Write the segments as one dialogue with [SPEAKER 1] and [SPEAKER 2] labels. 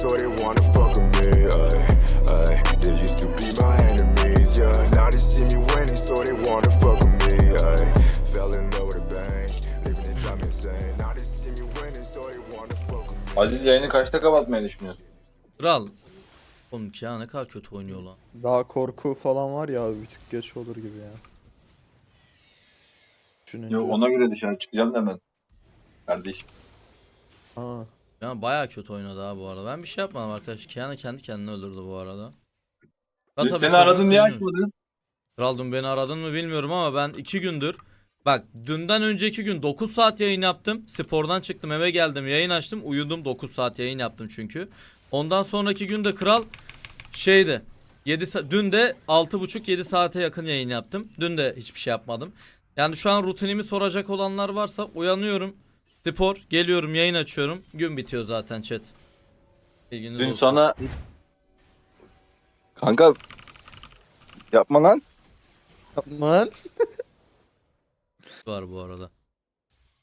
[SPEAKER 1] so they wanna fuck with me. Ay, ay. They used to be my enemies, yeah. Now they see me winning, so they wanna fuck with me. Ay, fell in love with a bang, living drive me insane. Now they see me winning, so they wanna fuck with me.
[SPEAKER 2] Aziz yayını kaçta kapatmayı düşünüyorsun?
[SPEAKER 3] Kral. Oğlum ya ne kadar kötü oynuyor lan.
[SPEAKER 4] Daha korku falan var ya bir tık geç olur gibi ya. Düşününce.
[SPEAKER 2] Yok ona göre dışarı çıkacağım da ben. Kardeşim.
[SPEAKER 4] Ha.
[SPEAKER 3] Ya bayağı kötü oynadı ha bu arada. Ben bir şey yapmadım arkadaş. Kiana kendi kendini öldürdü bu arada. Tabii
[SPEAKER 2] seni aradım niye açmadın?
[SPEAKER 3] Kral dün beni aradın mı bilmiyorum ama ben iki gündür Bak dünden önceki gün 9 saat yayın yaptım. Spordan çıktım eve geldim yayın açtım. Uyudum 9 saat yayın yaptım çünkü. Ondan sonraki gün de kral şeydi. 7 sa- dün de 6,5-7 saate yakın yayın yaptım. Dün de hiçbir şey yapmadım. Yani şu an rutinimi soracak olanlar varsa uyanıyorum. Spor geliyorum yayın açıyorum. Gün bitiyor zaten chat. İlginiz
[SPEAKER 2] Dün
[SPEAKER 3] olsun.
[SPEAKER 2] sana... Kanka... Yapma lan.
[SPEAKER 4] Aman.
[SPEAKER 3] var bu arada.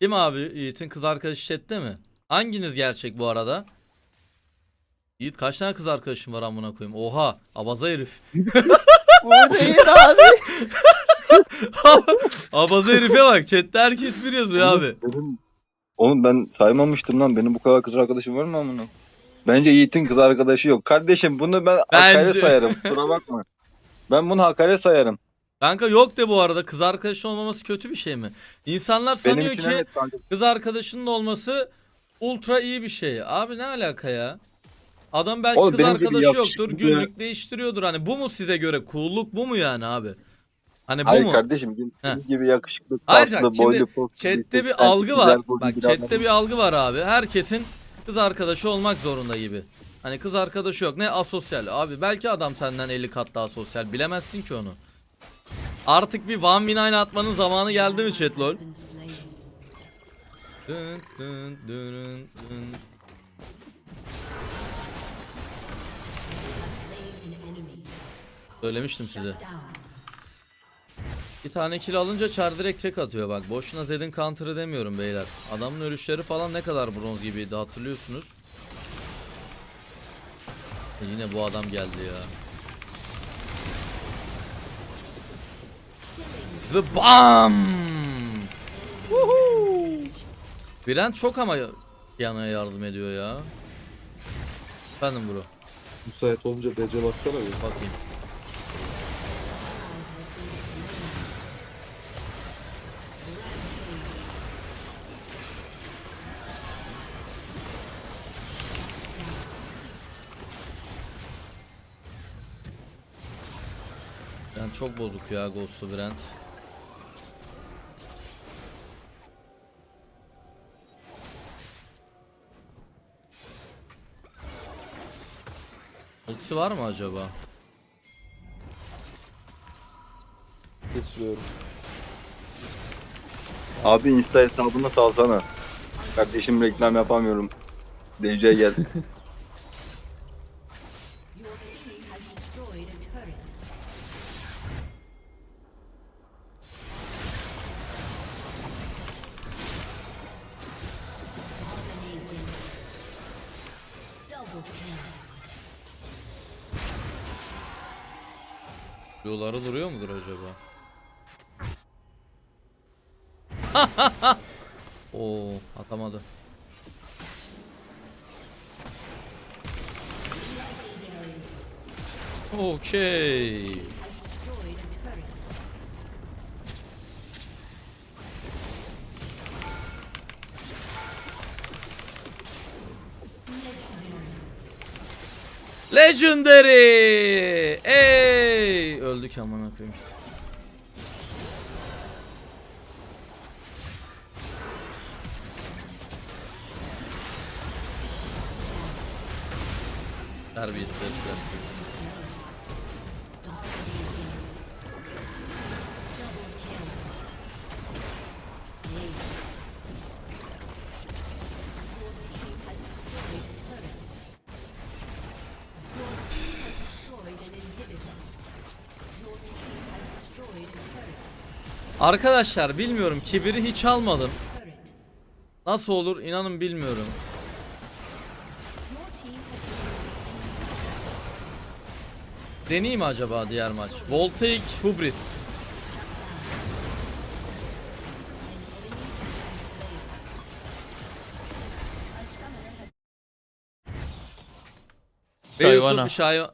[SPEAKER 3] Kim abi Yiğit'in kız arkadaşı chatte mi? Hanginiz gerçek bu arada? Yiğit kaç tane kız arkadaşın var amına koyayım? Oha, abaza herif.
[SPEAKER 4] Bu değil abi.
[SPEAKER 3] abaza herife bak. Chatte herkes bir yazıyor abi.
[SPEAKER 2] Benim... Oğlum ben saymamıştım lan. Benim bu kadar kız arkadaşım var mı amına? Bence Yiğit'in kız arkadaşı yok. Kardeşim bunu ben
[SPEAKER 3] Bence-
[SPEAKER 2] hakaret sayarım. Kusura bakma. Ben bunu hakaret sayarım.
[SPEAKER 3] Kanka yok de bu arada kız arkadaşı olmaması kötü bir şey mi? İnsanlar sanıyor ki
[SPEAKER 2] evet
[SPEAKER 3] kız arkadaşının olması ultra iyi bir şey. Abi ne alaka ya? Adam belki
[SPEAKER 2] Oğlum
[SPEAKER 3] kız arkadaşı yoktur. Günlük değiştiriyordur. Hani bu mu size göre? Cool'luk bu mu yani abi? Hani bu
[SPEAKER 2] Hayır
[SPEAKER 3] mu?
[SPEAKER 2] kardeşim
[SPEAKER 3] Heh.
[SPEAKER 2] gibi yakışıklı,
[SPEAKER 3] Hayır,
[SPEAKER 2] tatlı,
[SPEAKER 3] şimdi
[SPEAKER 2] boylu, poslu,
[SPEAKER 3] Chat'te bir algı var. Bak chat'te bir algı var abi. Herkesin kız arkadaşı olmak zorunda gibi. Hani kız arkadaşı yok. Ne asosyal. Abi belki adam senden 50 kat daha sosyal. Bilemezsin ki onu. Artık bir one min aynı atmanın zamanı geldi mi chat lol? Dın dın dın dın. Söylemiştim size. Bir tane kill alınca çar direkt tek atıyor bak. Boşuna Zed'in counter'ı demiyorum beyler. Adamın ölüşleri falan ne kadar bronz gibiydi hatırlıyorsunuz. E yine bu adam geldi ya. Zıbam! Brent çok ama yanaya yardım ediyor ya. Efendim bro.
[SPEAKER 5] Müsait olunca DC baksana bir.
[SPEAKER 3] Bakayım. Çok bozuk ya Ghost'u Brent. Ultisi var mı acaba?
[SPEAKER 4] Geçiriyorum.
[SPEAKER 2] Abi Insta hesabını salsana. Kardeşim reklam yapamıyorum. DJ gel.
[SPEAKER 3] Oo atamadı. Okey. Legendary! Ey! Öldük amına koyayım.
[SPEAKER 6] A turret.
[SPEAKER 3] Arkadaşlar bilmiyorum kibiri hiç almadım. Nasıl olur inanın bilmiyorum. Deneyeyim mi acaba diğer maç? Voltaic Hubris.
[SPEAKER 7] Şayvana.
[SPEAKER 3] Beyusuf şay...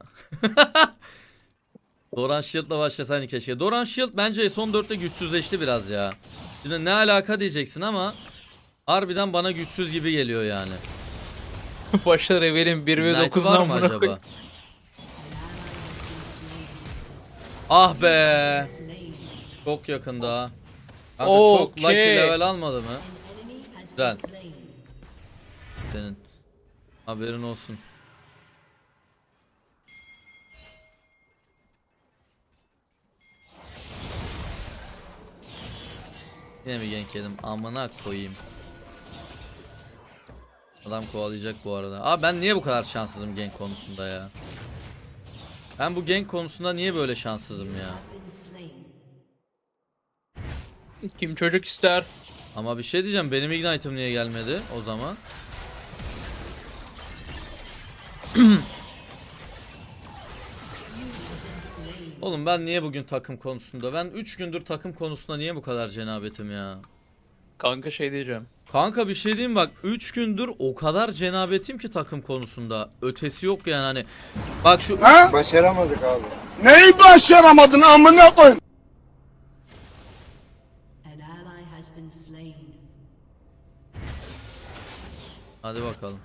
[SPEAKER 3] Doran Shield'la başlasaydı keşke. Doran Shield bence son 4'te güçsüzleşti biraz ya. Şimdi ne alaka diyeceksin ama harbiden bana güçsüz gibi geliyor yani.
[SPEAKER 7] Başlar Evelin 1 ve
[SPEAKER 3] Ignite'ı
[SPEAKER 7] 9'dan
[SPEAKER 3] var mı acaba? Ah be. Çok yakında. Kanka çok
[SPEAKER 7] Okey.
[SPEAKER 3] lucky level almadı mı? Güzel. Senin. Haberin olsun. Yine mi gank yedim? Amına koyayım. Adam kovalayacak bu arada. Abi ben niye bu kadar şanssızım gank konusunda ya? Ben bu gank konusunda niye böyle şanssızım ya?
[SPEAKER 7] Kim çocuk ister?
[SPEAKER 3] Ama bir şey diyeceğim benim ignite'ım niye gelmedi o zaman? Oğlum ben niye bugün takım konusunda? Ben 3 gündür takım konusunda niye bu kadar cenabetim ya?
[SPEAKER 7] Kanka şey diyeceğim.
[SPEAKER 3] Kanka bir şey diyeyim bak 3 gündür o kadar cenabetim ki takım konusunda. Ötesi yok yani hani. Bak şu
[SPEAKER 8] Başaramadık abi. Neyi başaramadın amına koy?
[SPEAKER 6] An ally has been slain.
[SPEAKER 3] Hadi bakalım.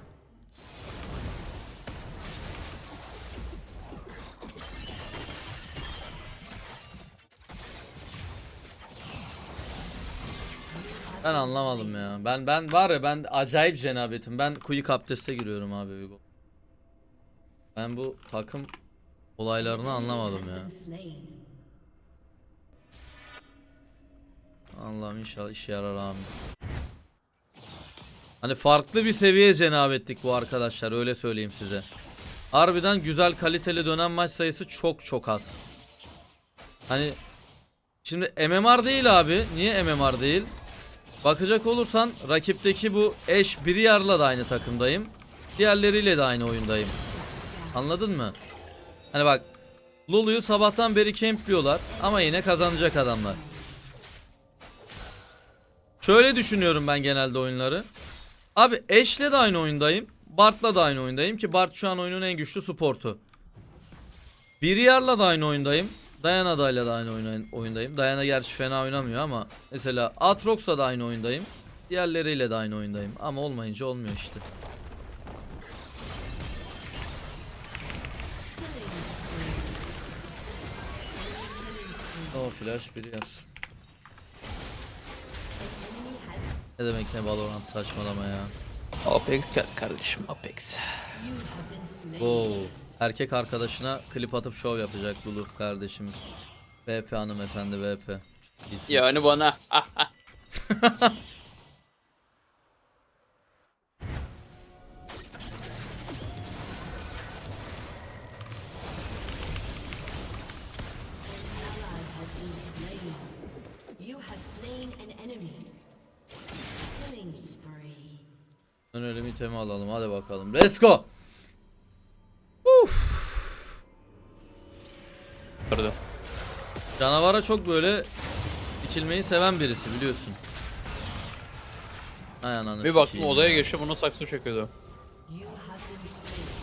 [SPEAKER 3] Ben anlamadım ya. Ben ben var ya ben acayip cenabetim. Ben quick abdeste giriyorum abi Vigo. Ben bu takım olaylarını anlamadım ya. Allah'ım inşallah işe yarar abi. Hani farklı bir seviye cenabettik bu arkadaşlar öyle söyleyeyim size. Harbiden güzel kaliteli dönen maç sayısı çok çok az. Hani şimdi MMR değil abi. Niye MMR değil? Bakacak olursan rakipteki bu eş Briar'la da aynı takımdayım. Diğerleriyle de aynı oyundayım. Anladın mı? Hani bak Lulu'yu sabahtan beri campliyorlar ama yine kazanacak adamlar. Şöyle düşünüyorum ben genelde oyunları. Abi Ash'le de aynı oyundayım. Bart'la da aynı oyundayım ki Bart şu an oyunun en güçlü supportu. Briar'la da aynı oyundayım. Diana'dayla da aynı oyun- oyundayım. Diana gerçi fena oynamıyor ama mesela Aatrox'la da aynı oyundayım. Diğerleriyle de aynı oyundayım ama olmayınca olmuyor işte. O flash Briar. Ne demek ne Valorant saçmalama ya.
[SPEAKER 7] Apex gel kardeşim Apex.
[SPEAKER 3] Oo. Erkek arkadaşına klip atıp şov yapacak Lulu kardeşimiz. VP hanımefendi VP. İyisin.
[SPEAKER 7] Yani bana.
[SPEAKER 6] Ally has been slain. You have slain an enemy. Killing spree.
[SPEAKER 3] Ön ölüm itemi alalım hadi bakalım. Let's go. Canavara çok böyle içilmeyi seven birisi biliyorsun. Ay ananı
[SPEAKER 7] Bir baktım
[SPEAKER 3] sikeyim
[SPEAKER 7] odaya
[SPEAKER 3] ya.
[SPEAKER 7] geçti bunu saksı çekiyordu.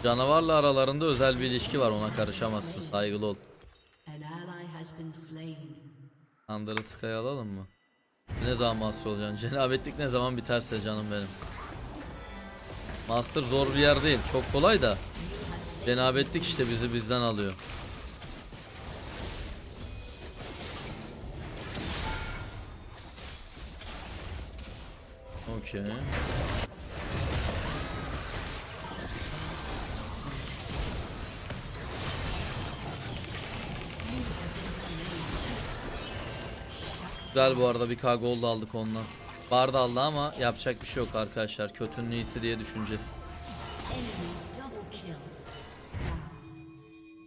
[SPEAKER 3] Canavarla aralarında özel bir ilişki var ona karışamazsın saygılı ol.
[SPEAKER 6] An ally has been slain.
[SPEAKER 3] Andırı Sky alalım mı? Ne zaman master olacaksın? Cenabetlik ne zaman biterse canım benim. Master zor bir yer değil. Çok kolay da. Cenabetlik işte bizi bizden alıyor. Okey. Güzel bu arada bir K gol da aldık ondan. Bar da aldı ama yapacak bir şey yok arkadaşlar. Kötünün iyisi diye düşüneceğiz.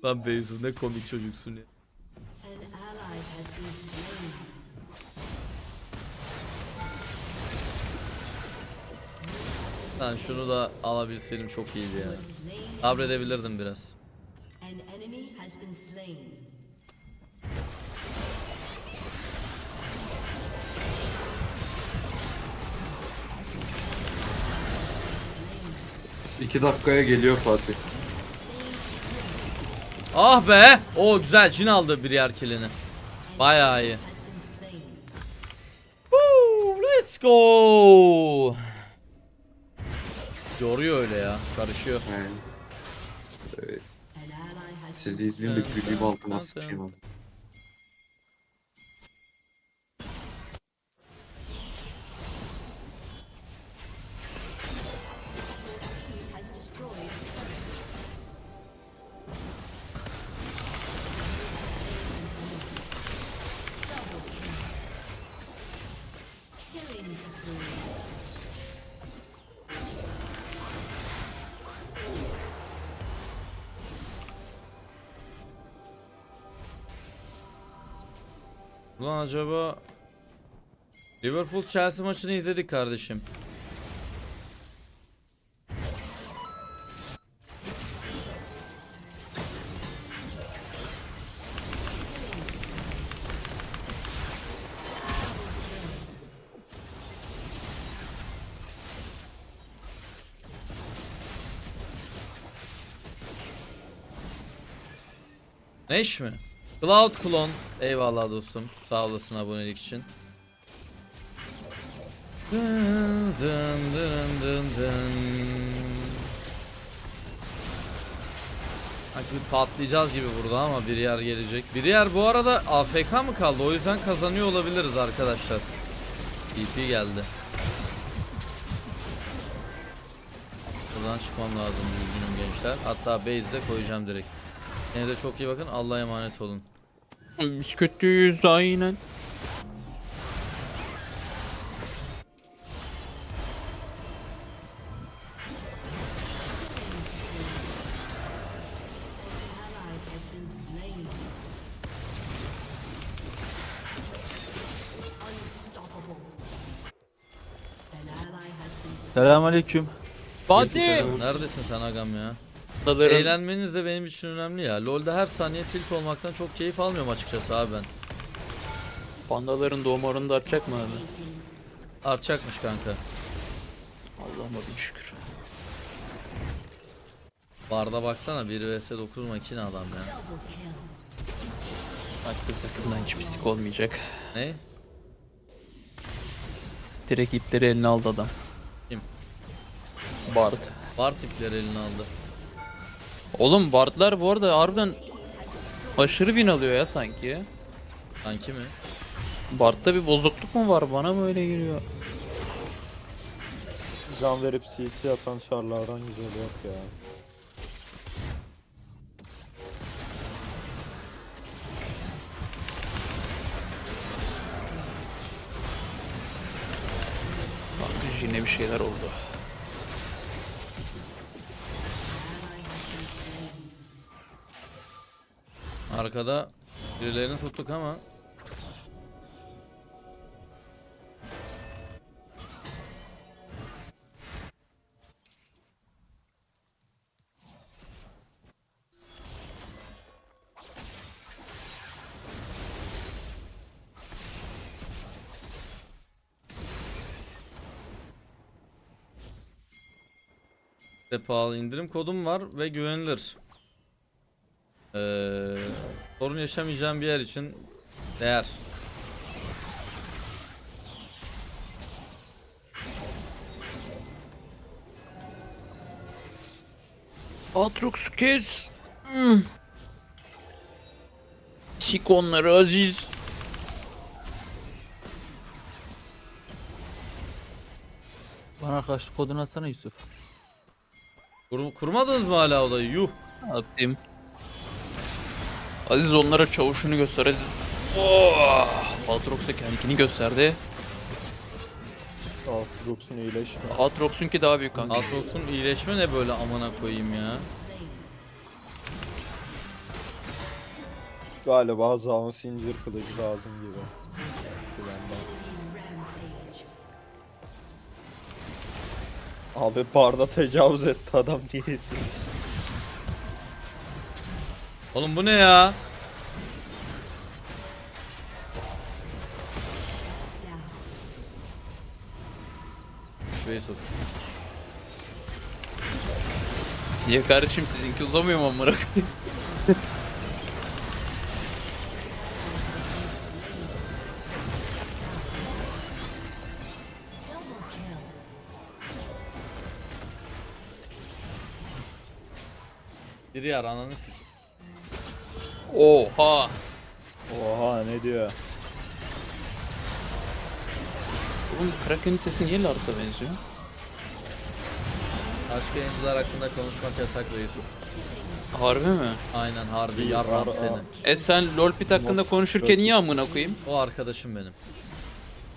[SPEAKER 3] Lan Beyzu ne komik çocuksun ya. Lan şunu da alabilseydim çok iyiydi ya. Sabredebilirdim biraz.
[SPEAKER 5] İki dakikaya geliyor Fatih.
[SPEAKER 3] Ah be! O güzel Jin aldı bir yer kilini. Bayağı iyi. Woo, let's go. Yoruyor öyle ya. Karışıyor.
[SPEAKER 6] Has
[SPEAKER 5] Sizi izleyeyim de güleyim altıma sıçayım abi.
[SPEAKER 3] Ulan acaba Liverpool Chelsea maçını izledik kardeşim. Neş mi? Cloud Clone. Eyvallah dostum. Sağ olasın abonelik için. Dın dın dın dın dın. Sanki patlayacağız gibi burada ama bir yer gelecek. Bir yer bu arada AFK mı kaldı? O yüzden kazanıyor olabiliriz arkadaşlar. TP geldi. Buradan çıkmam lazım düzgünüm gençler. Hatta base'de koyacağım direkt. Yine de çok iyi bakın. Allah'a emanet olun.
[SPEAKER 7] Biz kötüyüz aynen.
[SPEAKER 4] Selamünaleyküm.
[SPEAKER 7] Fatih!
[SPEAKER 3] Neredesin sen agam ya?
[SPEAKER 7] Dalarım.
[SPEAKER 3] Eğlenmeniz de benim için önemli ya. LoL'de her saniye tilt olmaktan çok keyif almıyorum açıkçası abi ben.
[SPEAKER 7] Pandaların doğum oranını da artacak mı abi?
[SPEAKER 3] Artacakmış kanka.
[SPEAKER 7] Allah'ıma bin şükür.
[SPEAKER 3] Barda baksana 1 vs 9 makine adam ya.
[SPEAKER 7] Aktif takımdan hiç pislik olmayacak.
[SPEAKER 3] Ne?
[SPEAKER 7] Direkt ipleri eline aldı adam.
[SPEAKER 3] Kim?
[SPEAKER 7] Bard.
[SPEAKER 3] Bar tipleri eline aldı.
[SPEAKER 7] Oğlum Bard'lar bu arada harbiden aşırı win alıyor ya sanki.
[SPEAKER 3] Sanki mi?
[SPEAKER 7] Bard'da bir bozukluk mu var bana mı öyle geliyor?
[SPEAKER 4] Can verip CC atan çarlardan güzel yok ya.
[SPEAKER 7] Bak yine bir şeyler oldu.
[SPEAKER 3] Arkada birilerini tuttuk ama de pahalı indirim kodum var ve güvenilir. Ee, sorun yaşamayacağım bir yer için değer.
[SPEAKER 7] Atrox kes. Hmm. Sik onları Aziz.
[SPEAKER 4] Bana karşı kodunu atsana Yusuf.
[SPEAKER 3] Kur- kurmadınız mı hala odayı? Yuh.
[SPEAKER 7] Atayım. Aziz onlara çavuşunu göster Aziz. Oh! Aatrox'a kendini gösterdi.
[SPEAKER 4] Brooks'un iyileşme.
[SPEAKER 7] Aatrox'unki daha büyük kanka.
[SPEAKER 3] Aatrox'un iyileşme ne böyle amına koyayım ya.
[SPEAKER 4] Galiba Zaun zincir kılıcı lazım gibi. Abi barda tecavüz etti adam niyesin.
[SPEAKER 3] Oğlum bu ne ya? Şurayı sok.
[SPEAKER 7] Niye kardeşim sizinki uzamıyor mu amına koyayım?
[SPEAKER 3] Biri yar ananı sik.
[SPEAKER 7] Oha.
[SPEAKER 4] Oha ne diyor?
[SPEAKER 7] Oğlum Kraken'in sesi niye Lars'a benziyor?
[SPEAKER 3] Aşk yayıncılar hakkında konuşmak yasak Yusuf.
[SPEAKER 7] Harbi mi?
[SPEAKER 3] Aynen harbi
[SPEAKER 4] İyi,
[SPEAKER 3] yarram
[SPEAKER 4] var,
[SPEAKER 3] seni.
[SPEAKER 7] E sen LoLpit hakkında konuşurken niye amına koyayım?
[SPEAKER 3] O arkadaşım benim.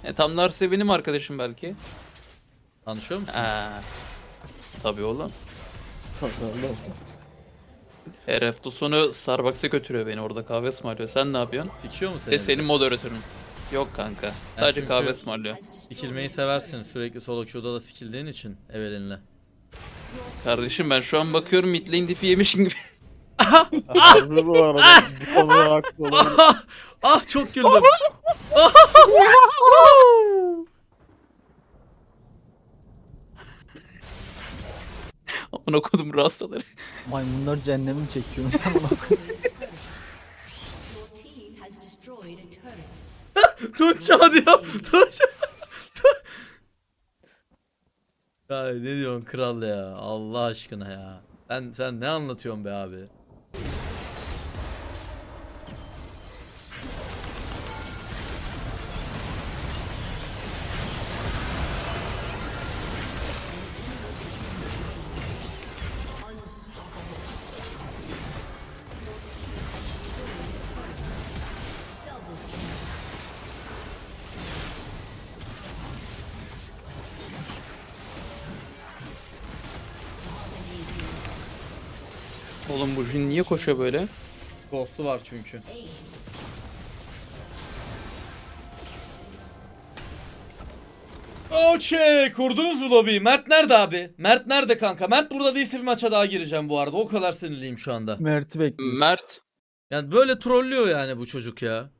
[SPEAKER 7] E tam Lars'e benim arkadaşım belki.
[SPEAKER 3] Tanışıyor musun?
[SPEAKER 7] Eee. Tabii oğlum. Her hafta sonu Starbucks'a götürüyor beni orada kahve ısmarlıyor. Sen ne yapıyorsun?
[SPEAKER 3] Sikiyor mu
[SPEAKER 7] De
[SPEAKER 3] seni?
[SPEAKER 7] senin moderatörün. Yok kanka. Sadece
[SPEAKER 3] çünkü-
[SPEAKER 7] kahve ısmarlıyor.
[SPEAKER 3] Sikilmeyi seversin. Sürekli solo queue'da da sikildiğin için Evelyn'le.
[SPEAKER 7] Kardeşim ben şu an bakıyorum mid lane diff'i yemişim gibi.
[SPEAKER 4] Bu arada bu konuda haklı olabilir.
[SPEAKER 3] ah çok güldüm.
[SPEAKER 7] Amına kodum rastaları.
[SPEAKER 9] Maymunlar cehennemi çekiyorsun sen ona koy.
[SPEAKER 6] Your team has destroyed a turret.
[SPEAKER 3] Tunça diyor. Tunça. ya ne diyorsun kral ya? Allah aşkına ya. Sen sen ne anlatıyorsun be abi?
[SPEAKER 7] Oğlum bu Jin niye koşuyor böyle?
[SPEAKER 3] Ghost'u var çünkü. Okey kurdunuz mu lobiyi? Mert nerede abi? Mert nerede kanka? Mert burada değilse bir maça daha gireceğim bu arada. O kadar sinirliyim şu anda.
[SPEAKER 9] Mert'i bekliyoruz.
[SPEAKER 7] Mert.
[SPEAKER 3] Yani böyle trollüyor yani bu çocuk ya.